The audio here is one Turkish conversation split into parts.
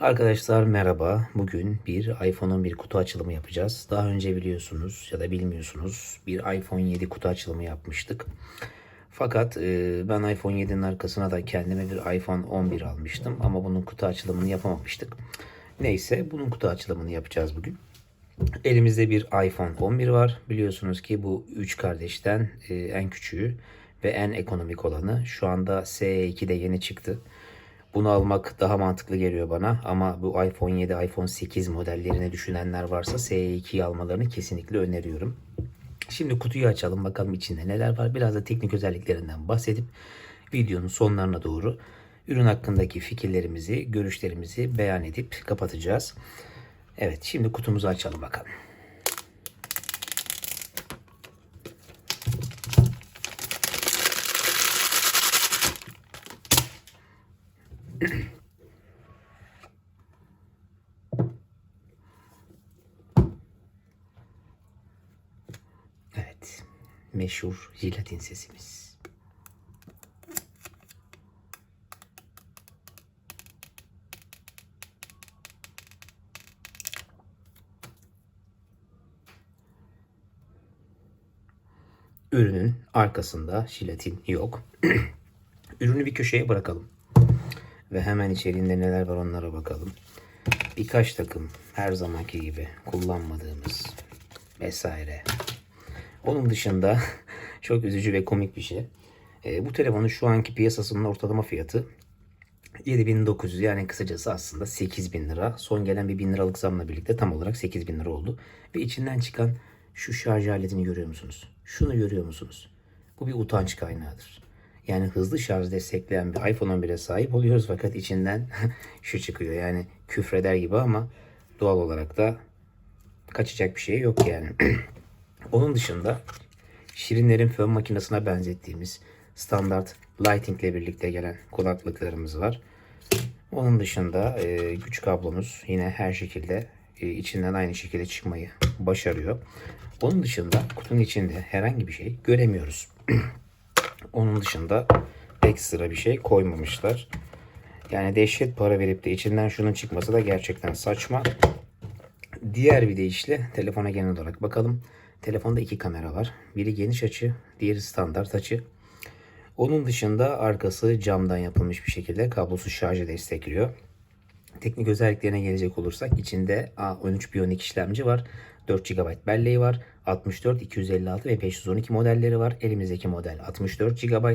Arkadaşlar merhaba. Bugün bir iPhone 11 kutu açılımı yapacağız. Daha önce biliyorsunuz ya da bilmiyorsunuz bir iPhone 7 kutu açılımı yapmıştık. Fakat e, ben iPhone 7'nin arkasına da kendime bir iPhone 11 almıştım ama bunun kutu açılımını yapamamıştık. Neyse bunun kutu açılımını yapacağız bugün. Elimizde bir iPhone 11 var. Biliyorsunuz ki bu üç kardeşten e, en küçüğü ve en ekonomik olanı. Şu anda SE2'de yeni çıktı. Bunu almak daha mantıklı geliyor bana ama bu iPhone 7, iPhone 8 modellerini düşünenler varsa SE2'yi almalarını kesinlikle öneriyorum. Şimdi kutuyu açalım bakalım içinde neler var. Biraz da teknik özelliklerinden bahsedip videonun sonlarına doğru ürün hakkındaki fikirlerimizi, görüşlerimizi beyan edip kapatacağız. Evet şimdi kutumuzu açalım bakalım. Evet. Meşhur jilatin sesimiz. Ürünün arkasında jilatin yok. Ürünü bir köşeye bırakalım. Ve hemen içeriğinde neler var onlara bakalım. Birkaç takım her zamanki gibi kullanmadığımız vesaire. Onun dışında çok üzücü ve komik bir şey. E, bu telefonun şu anki piyasasının ortalama fiyatı 7900 yani kısacası aslında 8000 lira. Son gelen bir 1000 liralık zamla birlikte tam olarak 8000 lira oldu. Ve içinden çıkan şu şarj aletini görüyor musunuz? Şunu görüyor musunuz? Bu bir utanç kaynağıdır. Yani hızlı şarj destekleyen bir iPhone 11'e sahip oluyoruz fakat içinden şu çıkıyor. Yani küfreder gibi ama doğal olarak da kaçacak bir şey yok yani. Onun dışında Şirinlerin fön makinesine benzettiğimiz standart lighting ile birlikte gelen kulaklıklarımız var. Onun dışında e, güç kablomuz yine her şekilde e, içinden aynı şekilde çıkmayı başarıyor. Onun dışında kutunun içinde herhangi bir şey göremiyoruz. Onun dışında ekstra bir şey koymamışlar. Yani dehşet para verip de içinden şunun çıkması da gerçekten saçma. Diğer bir deyişle telefona genel olarak bakalım. Telefonda iki kamera var. Biri geniş açı, diğeri standart açı. Onun dışında arkası camdan yapılmış bir şekilde kablosuz şarjı destekliyor. Teknik özelliklerine gelecek olursak içinde A13 Bionic işlemci var. 4 GB belleği var. 64, 256 ve 512 modelleri var. Elimizdeki model 64 GB.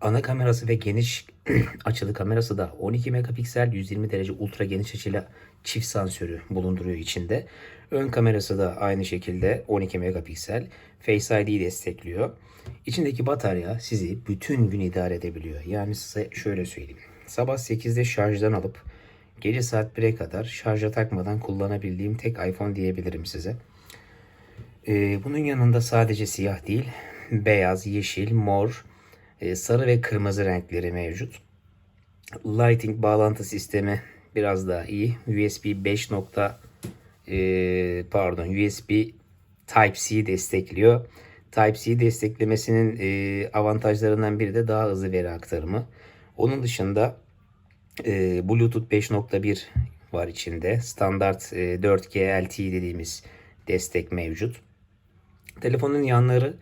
Ana kamerası ve geniş açılı kamerası da 12 megapiksel 120 derece ultra geniş açıyla çift sensörü bulunduruyor içinde. Ön kamerası da aynı şekilde 12 megapiksel Face ID destekliyor. İçindeki batarya sizi bütün gün idare edebiliyor. Yani size şöyle söyleyeyim. Sabah 8'de şarjdan alıp gece saat 1'e kadar şarja takmadan kullanabildiğim tek iPhone diyebilirim size. Ee, bunun yanında sadece siyah değil, beyaz, yeşil, mor, e, sarı ve kırmızı renkleri mevcut. Lighting bağlantı sistemi biraz daha iyi. USB 5. e, pardon USB Type-C destekliyor. Type-C desteklemesinin e, avantajlarından biri de daha hızlı veri aktarımı. Onun dışında e, Bluetooth 5.1 var içinde. Standart e, 4G LTE dediğimiz destek mevcut. Telefonun yanları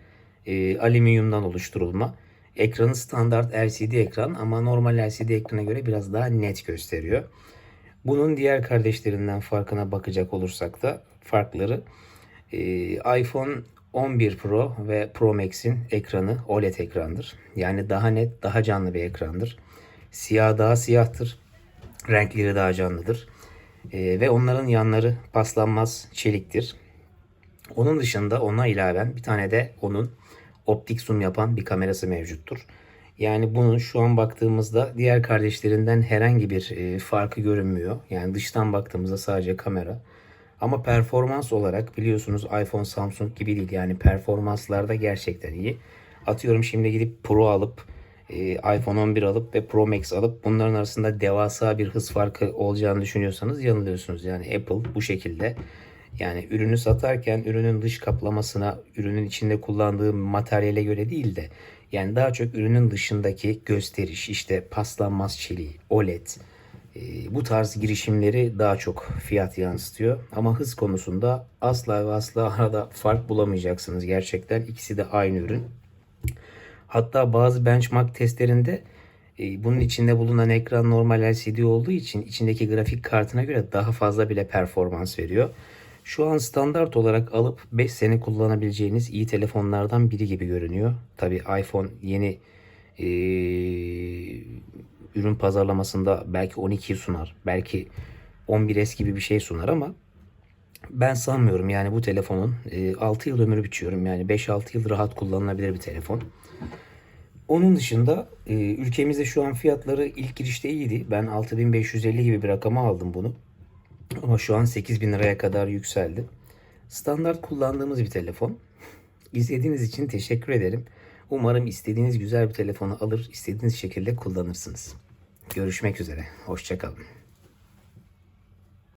e, alüminyumdan oluşturulma. Ekranı standart LCD ekran ama normal LCD ekrana göre biraz daha net gösteriyor. Bunun diğer kardeşlerinden farkına bakacak olursak da farkları e, iPhone 11 Pro ve Pro Max'in ekranı OLED ekrandır. Yani daha net, daha canlı bir ekrandır. Siyah daha siyahtır. Renkleri daha canlıdır. E, ve onların yanları paslanmaz çeliktir. Onun dışında ona ilaven bir tane de onun optik zoom yapan bir kamerası mevcuttur. Yani bunun şu an baktığımızda diğer kardeşlerinden herhangi bir e, farkı görünmüyor. Yani dıştan baktığımızda sadece kamera. Ama performans olarak biliyorsunuz iPhone, Samsung gibi değil. Yani performanslarda gerçekten iyi. Atıyorum şimdi gidip Pro alıp e, iPhone 11 alıp ve Pro Max alıp bunların arasında devasa bir hız farkı olacağını düşünüyorsanız yanılıyorsunuz. Yani Apple bu şekilde yani ürünü satarken ürünün dış kaplamasına, ürünün içinde kullandığı materyale göre değil de yani daha çok ürünün dışındaki gösteriş, işte paslanmaz çeliği, OLED, bu tarz girişimleri daha çok fiyat yansıtıyor. Ama hız konusunda asla ve asla arada fark bulamayacaksınız. Gerçekten ikisi de aynı ürün. Hatta bazı benchmark testlerinde e, bunun içinde bulunan ekran normal LCD olduğu için içindeki grafik kartına göre daha fazla bile performans veriyor. Şu an standart olarak alıp 5 sene kullanabileceğiniz iyi telefonlardan biri gibi görünüyor. Tabi iPhone yeni e, ürün pazarlamasında belki 12 sunar. Belki 11S gibi bir şey sunar ama ben sanmıyorum yani bu telefonun e, 6 yıl ömrü biçiyorum. Yani 5-6 yıl rahat kullanılabilir bir telefon. Onun dışında e, ülkemizde şu an fiyatları ilk girişte iyiydi. Ben 6550 gibi bir rakama aldım bunu. Ama şu an 8000 liraya kadar yükseldi. Standart kullandığımız bir telefon. İzlediğiniz için teşekkür ederim. Umarım istediğiniz güzel bir telefonu alır, istediğiniz şekilde kullanırsınız. Görüşmek üzere. Hoşçakalın.